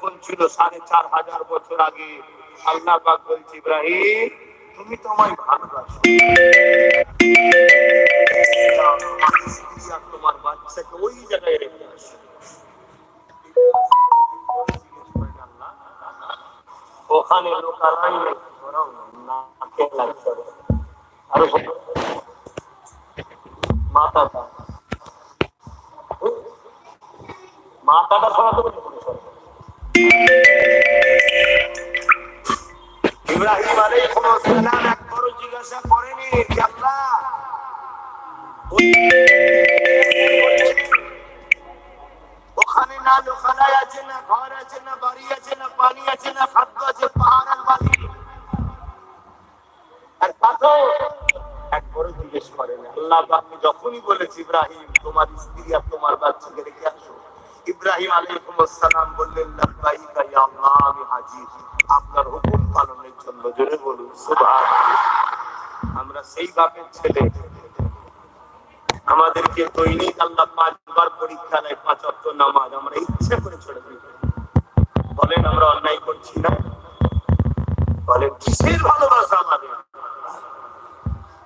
যখন ছিল সাড়ে চার হাজার বছর আগে। আল্লাহ পাক বলছি, ইব্রাহিম, তুমি তো আমায় ভালোবাসো। তোমার বাচ্চাকে ওই জায়গায় রেখে আসো। ওখানে লোকালাই নাকে লাগছে আরও মাথাটা। পানি আছে না খাদ্য আছে, পাহাড় আর জিজ্ঞেস যখনই বলেছে, ইব্রাহিম, তোমার স্ত্রী আর তোমার বাচ্চাকে রেখে আসো। ইব্রাহিম আলাইহিস বললেন, লাব্বাইকা ইয়া আল্লাহ আমি হাজির। আপনার হুকুম পালনের জন্য জোরে বলুন, সুবহানাল্লাহ। আমরা সেই বাপের ছেলে। আমাদেরকে দৈনিক আল্লাহ পাঁচবার পরীক্ষা নেয় পাঁচ অক্ট নামাজ আমরা ইচ্ছে করে ছেড়ে দিই। বলেন, আমরা অন্যায় করছি না? বলেন, কিসের ভালোবাসা আমাদের?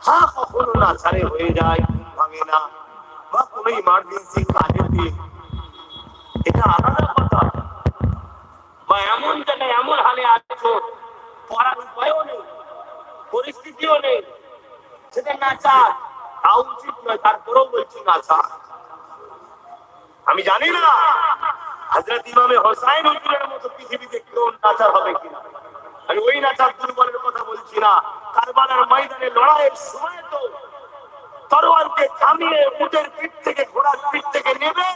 হ্যাঁ কখনো না ছাড়ে হয়ে যায় ভাঙে না। বা কোনো ইমার্জেন্সি কাজেতে এটা আলাদা কথা। বা এমন জায়গায় এমন হালে আছো, পড়ার উপায়ও নেই, পরিস্থিতিও নেই। সেটা না তা উচিত নয়, তারপরেও বলছি না আমি জানি না হাজরত ইমামে হোসাইন হুজুরের মতো পৃথিবীতে কেউ নাচার হবে কিনা। আমি ওই নাচার দুর্বলের কথা বলছি না। কারবালার ময়দানে লড়াইয়ের সময় তো তরোয়ালকে থামিয়ে উটের পিঠ থেকে ঘোড়ার পিঠ থেকে নেবে।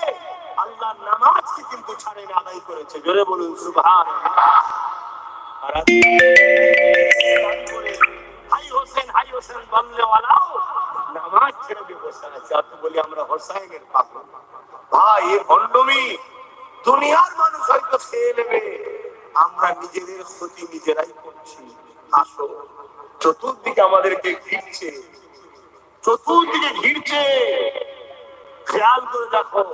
আল্লাহ নামাজকে কিন্তু ছাড়ে না আদায় করেছে। জোরে বলুন করে হাই হোসেন হাই হোসেন বললে ওয়ালাও নামাজ ছেড়ে দিয়ে বসে আছে। আর বলি, আমরা হোসাইনের পাগল। ভাই এ ভণ্ডমি। দুনিয়ার মানুষ হয়তো খেয়ে নেবে। আমরা নিজেদের ক্ষতি নিজেরাই করছি। আসো, চতুর্দিকে আমাদেরকে ঘিরছে। চতুর্দিকে ঘিরছে। খেয়াল করে দেখো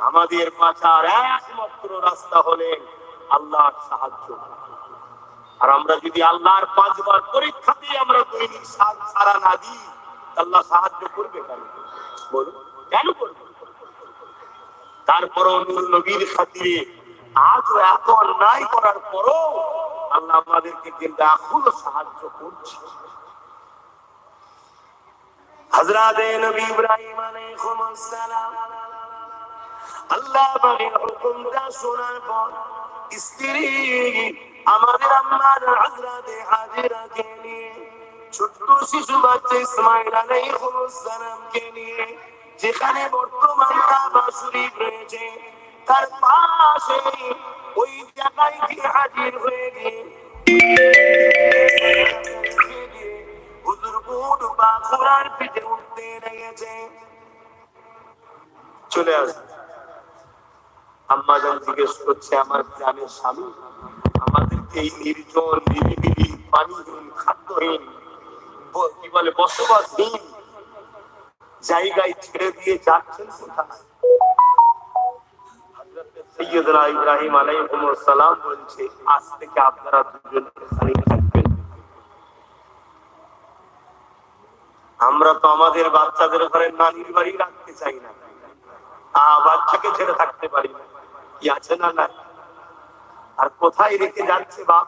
আমাদের বাঁচার একমাত্র রাস্তা হলেন আল্লাহর সাহায্য। আর আমরা যদি আল্লাহর পাঁচবার পরীক্ষা দিয়ে আমরা দৈনিক সারা না দিই আল্লাহ সাহায্য করবে কেন? বলুন, কেন করবে? তারপরও নূর নবীর খাতিরে আজও এত অন্যায় করার পরও আল্লাহ আমাদেরকে কিন্তু এখনও সাহায্য করছে। হযরত নবী ইব্রাহিম আলাইহিস সালাম আল্লাহ বাড়ির হুকুমটা শোনার পর স্ত্রী আমাদের আম্মার হযরতে হাজিরাকে নিয়ে, ছোট্ট শিশু বাচ্চা ইসমাইল আলাইহিস সালামকে নিয়ে, যেখানে বর্তমান কাবা শরীফ রয়েছে, তার পাশে ওই জায়গায় গিয়ে হাজির হয়ে গিয়ে হুজুর বা চলে আসবে জিজ্ঞেস করছে, আমার গ্রামের স্বামী? আমাদেরকে এই নির্জন নিরিবিলি, পানিহীন, খাদ্যহীন কি বলে, বসবাসহীন জায়গায় ছেড়ে দিয়ে যাচ্ছেন কোথায়? আজ থেকে আমরা তো আমাদের বাচ্চাদের ঘরে নানির বাড়ি রাখতে চাই না। বাচ্চাকে ছেড়ে থাকতে পারি না। আর কোথায় রেখে যাচ্ছে বাপ?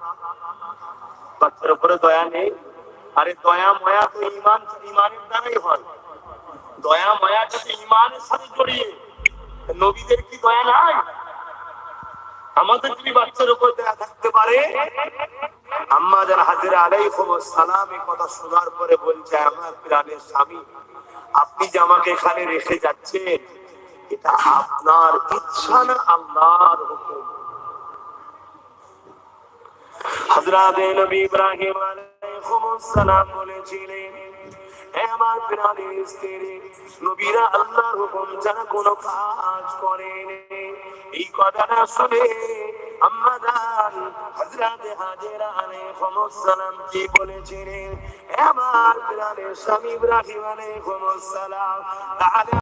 বাচ্চার উপরে দয়া নেই। আরে দয়া, ময়া তো ইমান ইমানের দ্বারাই হয়। দয়া, ময়া যদি ইমানের সাথে জড়িয়ে নবীদের কি দয়া নাই? আমাদের যদি বাচ্চার উপর দয়া থাকতে পারে, আম্মা হাজিরা আলাইকুম সালাম এই কথা শোনার পরে বলছে, আমার প্রাণের স্বামী, আপনি যে আমাকে এখানে রেখে যাচ্ছেন এটা আপনার ইচ্ছা না আল্লাহর হুকুম? হযরত নবী ইব্রাহিম সালাম বলেছিলেন আমার প্রাণের স্ত্রী, নবীরা আল্লাহর হুকুম কাজ করেন এই কথাটা শুনে হযরত হাজেরা সালাম কি বলেছিলেন আমার প্রাণের স্বামী ইব্রাহিম সালাম, তাহলে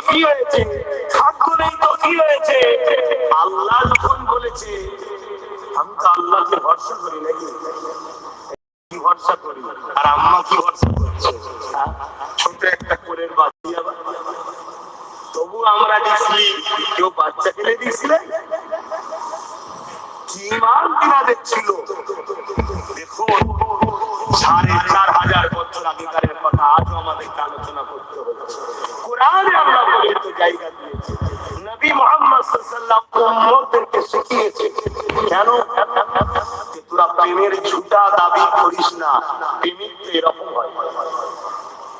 কি হয়েছে? খাদ্য নেই তো কি হয়েছে? আল্লাহ যখন বলেছে, আমি তো আল্লাহকে ভরসা করি নাকি? করি? ছোট একটা কোরের বাচ্চা আমরা দিছি কেউ বাচ্চা ফেলে দিয়েছিলেন কি মান কিনাদের ছিল দেখুন জায়গা দিয়েছে। নবী মোহাম্মদ আলাইহি উম্মতদেরকে শিখিয়েছে, কেন তোরা প্রেমের ঝুটা দাবি করিস না? প্রেমিক তো এরকম হয়।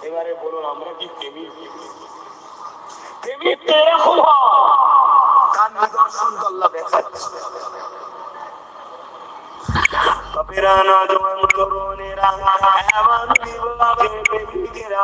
এবারে বলুন, আমরা কি প্রেমিক? প্রেমিক তো এরকম হয়। তার নিদর্শন তো আল্লাহ দেখাচ্ছে। কপিরানা জওয়ান তরুণেরা, এমন বিবাহে প্রেমিকেরা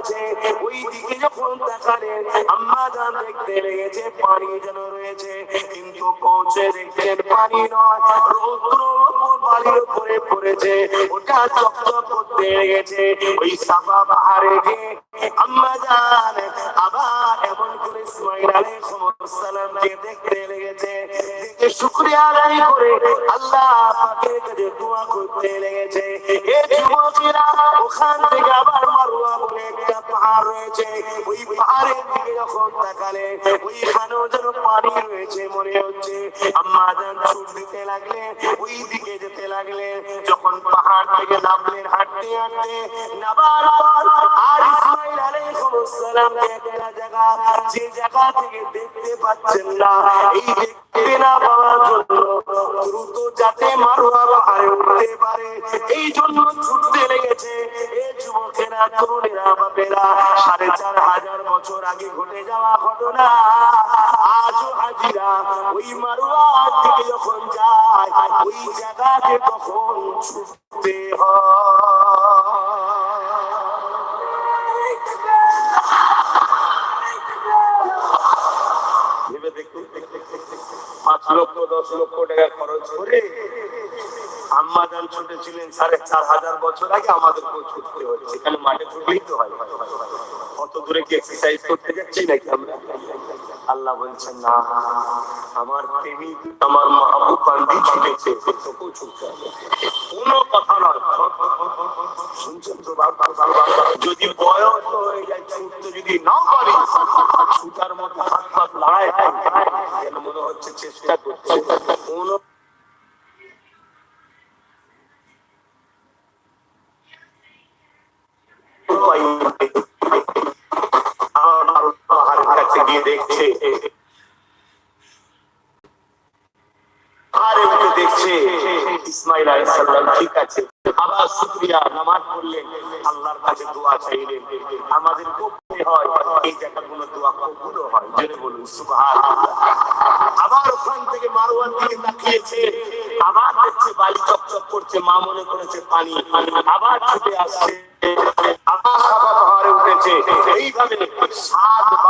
আছে। ওই দিকে যখন তাকালেন আম্মা জান দেখতে লেগেছে, পানি যেন রয়েছে। কিন্তু পৌঁছে দেখছেন পানি নয়, রৌদ্র বালির উপরে পড়েছে। ওটা চকচক করতে লেগেছে। ওই সাফা পাহাড়ে আম্মা আবার এমন করে সালামকে দেখতে লেগেছে। দেখে শুকরিয়া আদায় করে আল্লাহ পাকের কাছে দোয়া করতে লেগেছে। ওইখানেও যেন পানি রয়েছে মনে হচ্ছে আম্মা জান ছুট দিতে লাগলে ওই দিকে যেতে লাগলে যখন পাহাড় থেকে নামলেন হাঁটতে হাঁটতে নাবার পর আর ইসমাইল আলাইহিসসালাম একটা জায়গা যে জায়গা থেকে দেখতে পাচ্ছেন না এই দেখতে না পাওয়ার জন্য দ্রুত যাতে মারুয়া পাহাড়ে উঠতে পারে এই জন্য ছুটতে লেগেছে। এই যুবকেরা, তরুণেরা, বাপেরা, সাড়ে চার হাজার বছর আগে ঘটে যাওয়া ঘটনা, আজও হাজিরা। ওই মারুয়ার দিকে যখন যায়, ওই জায়গাতে তখন ছুটতে পাঁচ লক্ষ, দশ লক্ষ টাকা খরচ করে আম্মা যান ছুটেছিলেন সাড়ে চার হাজার বছর আগে আমাদেরকেও ছুটতে হচ্ছে। এখানে মাঠে ছুটলেই তো হয়। কত দূরে কি এক্সারসাইজ করতে যাচ্ছি নাকি আমরা? আল্লাহ বলছেন, না, আমার প্রেমিক আমার মাহবুব বান্দি ছুটেছে কোনো কথা নয়। শুনছেন তো যদি বয়স হয়ে যায়, ছুটতে যদি নাও পারি, ছুটার মতো হাত পাত লড়াই মনে হচ্ছে চেষ্টা করছে। কোনো উপায় দেখছে। পাহাড়ে উঠে দেখছে, ইসমাইল আলাইহিস সালাম ঠিক আছে। আবার শুকরিয়া, নামাজ পড়লেন আল্লাহর কাছে দোয়া চাইলেন আমাদের করতে হয় এই জায়গাগুলো দোয়া কবুল হয়। জেনে বলুন, সুবহানাল্লাহ। আবার ওখান থেকে মারওয়ার দিকে তাকিয়েছে। আবার দেখছে বালি চকচক করছে, মা মনে করেছে পানি। আবার ছুটে আসছে। আবার সাদা পাহাড়ে উঠেছে। এইভাবে সাতবার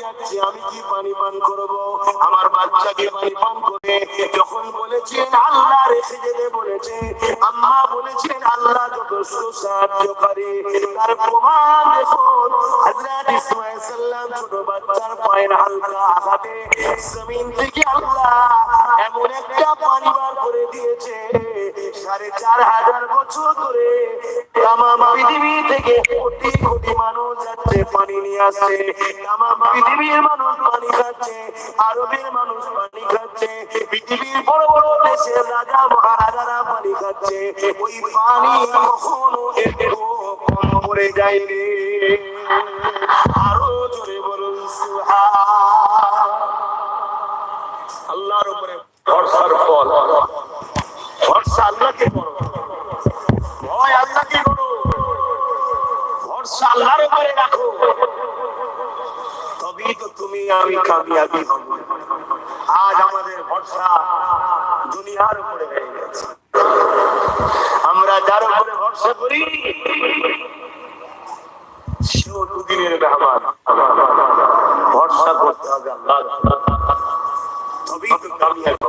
যাচ্ছি আমি কি পানি পান করব? আমার বাচ্চাকে পানি পান করে যখন বলেছেন আল্লাহ রেখে যেতে বলেছে, আম্মা বলেছেন আল্লাহ যথেষ্ট সাহায্যকারী তার প্রমাণ দেখুন, হযরত ইসমাঈল সাল্লাম ছোট বাচ্চার পায়ের হালকা আঘাতে জমিন থেকে আল্লাহ এমন একটা পানি বার করে দিয়েছে, সাড়ে চার হাজার বছর ধরে পৃথিবীর আরবের মানুষ পানি খাচ্ছে পৃথিবীর বড় বড় দেশের রাজা, মহারাজারা পানি খাচ্ছে। ওই পানি কখনো একটু কম পড়ে যায়নি। তুমি আমি কামিয়াবি হব। আজ আমাদের ভরসা দুনিয়ার উপরে হয়ে গেছে। আমরা যার উপরে ভরসা করি, সেও দুদিনের মেহমান। ভরসা করতে হবে আল্লাহ তবেই তো কামিয়াবি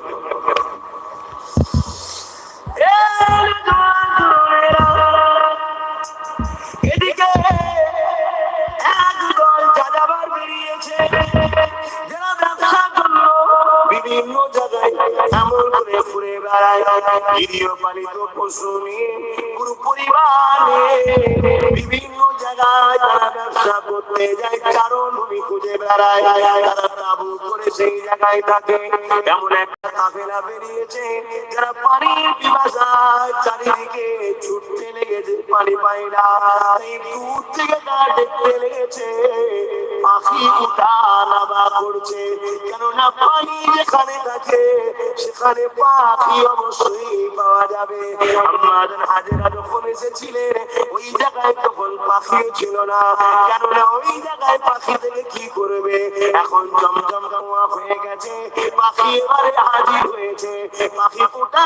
গৃহপালিত পশু পুরো পরিবার বিভিন্ন জায়গায় তারা ব্যবসা করতে যায় চারণ ভূমি খুঁজে বেড়ায়। করে সেই জায়গায় থাকে। এমন একটা কাফেলা বেরিয়েছে, যারা পানির পিপাসায় চারিদিকে ছুটতে লেগেছে, পানি পায় না। দূর থেকে তারা দেখতে লেগেছে, পাখি উঠা নামা করছে। কেননা পানি যেখানে থাকে, সেখানে পাখি অবশ্যই পাওয়া যাবে। আমাদের হাজেরা যখন এসেছিলেন, ওই জায়গায় তখন পাখিও ছিল না। কেননা ওই জায়গায় পাখি থেকে কি করবে? এখন জমজম কুয়া হয়ে গেছে। পাখি এবারে হাজির হয়েছে। পাখি ওঠা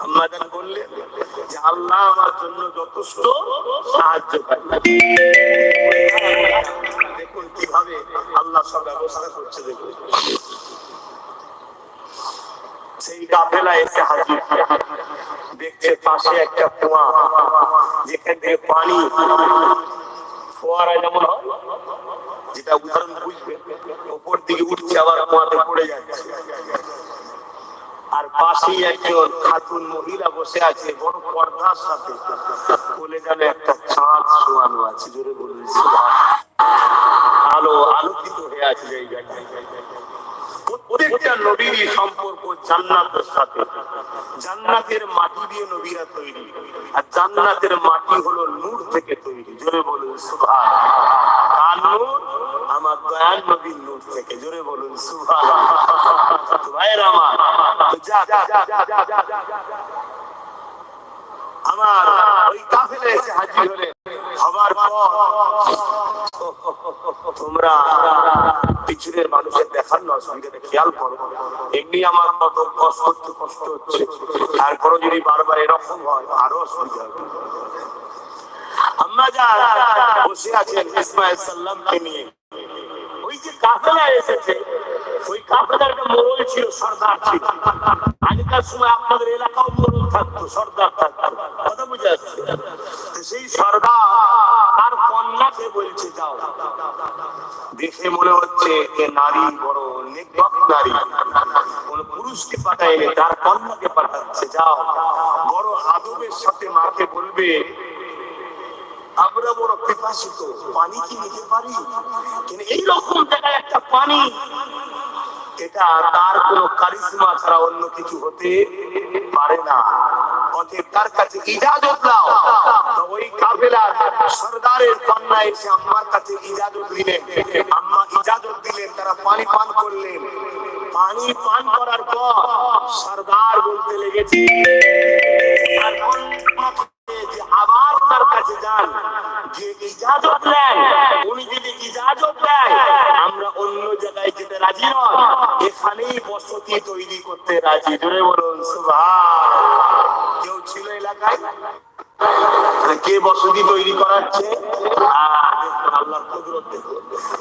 বললেন যে আল্লাহ আমার জন্য যথেষ্ট দেখুন কীভাবে আল্লাহ সব ব্যবস্থা করছে, দেখুন। সেই কাফেলা এসে হাজির। দেখছে পাশে একটা কুয়া, যেখান থেকে পানি ফোয়ারা যেমন হয়, যেটা উদাহরণ বুঝবে উপর দিকে উঠছে আবার কুয়াতে পড়ে যাচ্ছে। আর পাশেই একজন খাতুন মহিলা বসে আছে, বড় পর্দার সাথে। বলে গেল, একটা চাঁদ শোয়ানো আছে। জোরে বলুন আলো আলোকিত হয়ে আছে প্রত্যেকটা নবীরই সম্পর্ক জান্নাতের সাথে। জান্নাতের মাটি দিয়ে নবীরা তৈরি। আর জান্নাতের মাটি হলো নূর থেকে তৈরি। জোরে বলুন, সুবহান আর নূর দয়াল নবীর নূর থেকে, জোরে বলুন আমার ওই কাফেলে এসে হাজির হলে, হবার পর তোমরা পিছনের মানুষের দেখার না অসুবিধাটা খেয়াল করো। এমনি আমার কত কষ্ট কষ্ট হচ্ছে। তারপরে যদি বারবার এরকম হয়, আরও অসুবিধা হবে। আমরা যা বসে আছেন ইসমাইল সাল্লামকে নিয়ে কাফেলা এসেছে। ওই কাফেলার একটা মোড়ল ছিল, সর্দার ছিল। আগেকার সময় আপনাদের এলাকাও মোড়ল থাকতো, সর্দার থাকতো। কথা বুঝে আসছে? সেই সর্দার তার কন্যাকে বলছে, যাও। দেখে মনে হচ্ছে যে নারী বড় নির্ভক নারী। কোন পুরুষকে পাঠায়নি, তার কন্যাকে পাঠাচ্ছে। যাও, বড় আদবের সাথে মাকে বলবে আমরা বড় পিপাসিত, পানি কি নিতে পারি? কিন্তু এইরকম জায়গায় একটা পানি, এটা তার কোনো কারিশমা ছাড়া অন্য কিছু হতে পারে না। অতএব তার কাছে ইজাজত তো ওই কাফেলার সর্দারের কন্যা এসে আম্মার কাছে ইজাজত দিলেন। আম্মা ইজাজত দিলেন, তারা পানি পান করলেন। পানি পান করার পর সর্দার বলতে লেগেছে আবার ওনার কাছে যান এলাকায়? কে বসতি তৈরি করাচ্ছে? আল্লাহর কুদরত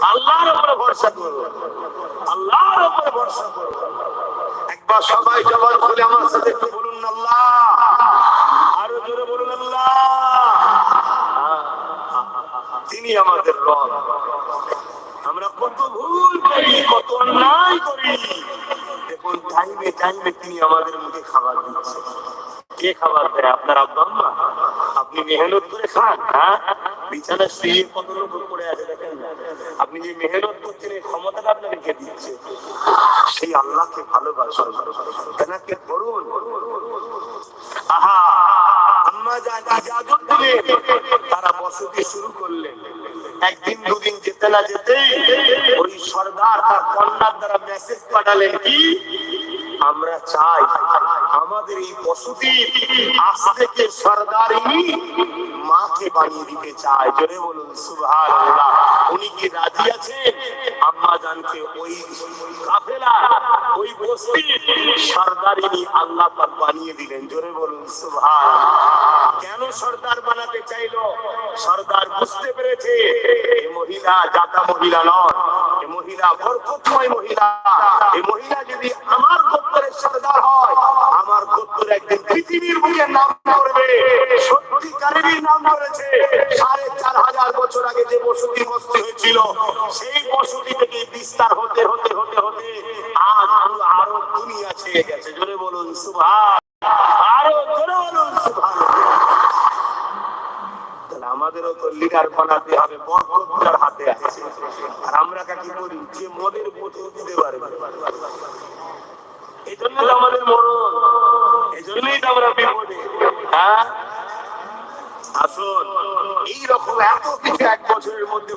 আল্লাহর উপরে ভরসা করুন আল্লাহর উপরে ভরসা করুন একবার সবাই জবান খুলে আমার সাথে একটু বলুন, আল্লাহ আরও জোরে বলুন আল্লাহ তিনি আমাদের রব। আমরা কত ভুল করি, কত অন্যায় করি। দেখুন টাইমে টাইমে তিনি আমাদের মুখে খাবার দিচ্ছে কে খাবার দেয় আপনার আব্বা, আম্মা? আপনি মেহনত করে খান হ্যাঁ? বিছানা শুয়ে কত লোক আছে, দেখেন আপনি যে মেহনত করছেন, এই ক্ষমতাটা আপনাকে কে দিচ্ছে। সেই আল্লাহকে ভালোবাসুন তেনাকে ধরুন আহা! আম্মা দিলেন তারা বসতি শুরু করলেন একদিন, দুদিন যেতে না যেতে ওই সর্দার তার কন্যার দ্বারা মেসেজ পাঠালেন কি? আমরা চাই আমাদের এই বসতির আজ থেকে সর্দারিনী মাকে বানিয়ে দিতে চায়। জোরে বলুন সুভার উনি কি রাজি আছেন? আম্মা জানকে ওই কাফেলা, ওই বস্তির সর্দারিনী আল্লাহ পাক বানিয়ে দিলেন। জোরে বলুন সুভার কেন সর্দার বানাতে চাইলো? সর্দার বুঝতে পেরেছে এই মহিলা জাতা মহিলা নয় এই মহিলা বরকতময় মহিলা। এই মহিলা যদি আমার গোত্রের সর্দার হয় আমাদেরও তো লিডার বানাতে হবে বরকতার হাতে আছে। আর আমরা কি করি? যে মদের বোতল দিতে এই জন্য আমাদের এই জন্যই তো আমরা বিপদে হ্যাঁ? আসুন। এইরকম এত কিছু এক বছরের মধ্যে